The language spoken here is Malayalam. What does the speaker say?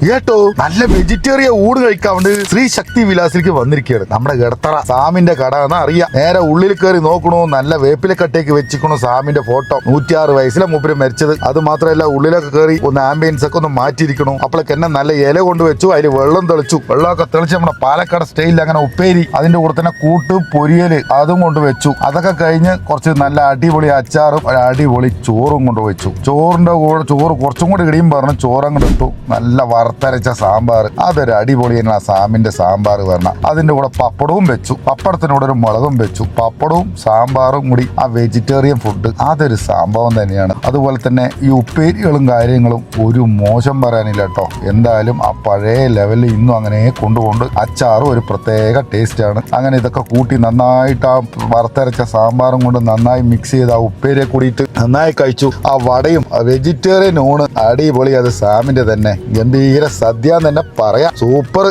കേട്ടോ? നല്ല വെജിറ്റേറിയ ഊട് കഴിക്കാൻ വേണ്ടി ശ്രീ ശക്തി വിലാസിലേക്ക് വന്നിരിക്കുകയാണ്. നമ്മുടെ ഗടത്തറ സാമിന്റെ കട എന്നാ അറിയാം. നേരെ ഉള്ളിൽ കയറി നോക്കണു. നല്ല വേപ്പിലക്കട്ടേക്ക് വെച്ചിക്കണു സാമിന്റെ ഫോട്ടോ. നൂറ്റിയാറ് വയസ്സിലെ മൂപ്പര് മരിച്ചത്. അത് മാത്രമല്ല ഉള്ളിലൊക്കെ കയറി ഒന്ന് ആംബിയൻസ് ഒക്കെ ഒന്ന് മാറ്റിയിരിക്കണു. അപ്പോഴേക്ക് എന്നെ നല്ല ഇല കൊണ്ട് വെച്ചു. അതിൽ വെള്ളം തെളിച്ചു. വെള്ളമൊക്കെ തെളിച്ച് നമ്മുടെ പാലക്കാട് സ്റ്റൈലിൽ അങ്ങനെ ഉപ്പേരി. അതിന്റെ കൂടെ തന്നെ കൂട്ട് പൊരിയൽ അതും കൊണ്ട് വെച്ചു. അതൊക്കെ കഴിഞ്ഞ് കുറച്ച് നല്ല അടിപൊളി അച്ചാറും ഒരു അടിപൊളി ചോറും കൊണ്ട് വെച്ചു. ചോറിന്റെ കൂടെ ചോറ് കുറച്ചും കൂടി ഇടിയും പറഞ്ഞു ചോറങ്ങോട്ട് ഇട്ടു നല്ല വറുത്തരച്ച സാമ്പാർ. അതൊരു അടിപൊളി തന്നെ ആ സാമിന്റെ സാമ്പാർ വരണം അതിന്റെ കൂടെ പപ്പടവും വെച്ചു. പപ്പടത്തിനോട് ഒരു മുളകും വെച്ചു. പപ്പടവും സാമ്പാറും കൂടി ആ വെജിറ്റേറിയൻ ഫുഡ് അതൊരു സംഭവം തന്നെയാണ്. അതുപോലെ തന്നെ ഈ ഉപ്പേരികളും കാര്യങ്ങളും ഒരു മോശം പറയാനില്ല കേട്ടോ. എന്തായാലും ആ പഴയ ലെവലിൽ ഇന്നും അങ്ങനെ കൊണ്ടുകൊണ്ട് അച്ചാറും ഒരു പ്രത്യേക ടേസ്റ്റ് ആണ്. അങ്ങനെ ഇതൊക്കെ കൂട്ടി നന്നായിട്ട് ആ വറുത്തരച്ച സാമ്പാറും കൊണ്ട് നന്നായി മിക്സ് ചെയ്ത് ആ ഉപ്പേരിയെ കൂടിയിട്ട് നന്നായി കഴിച്ചു. ആ വടയും വെജിറ്റേറിയൻ ഊണ് അടിപൊളി. അത് സാമിന്റെ തന്നെ. ഗംഭീര സദ്യ എന്ന് തന്നെ പറയാം. സൂപ്പർ.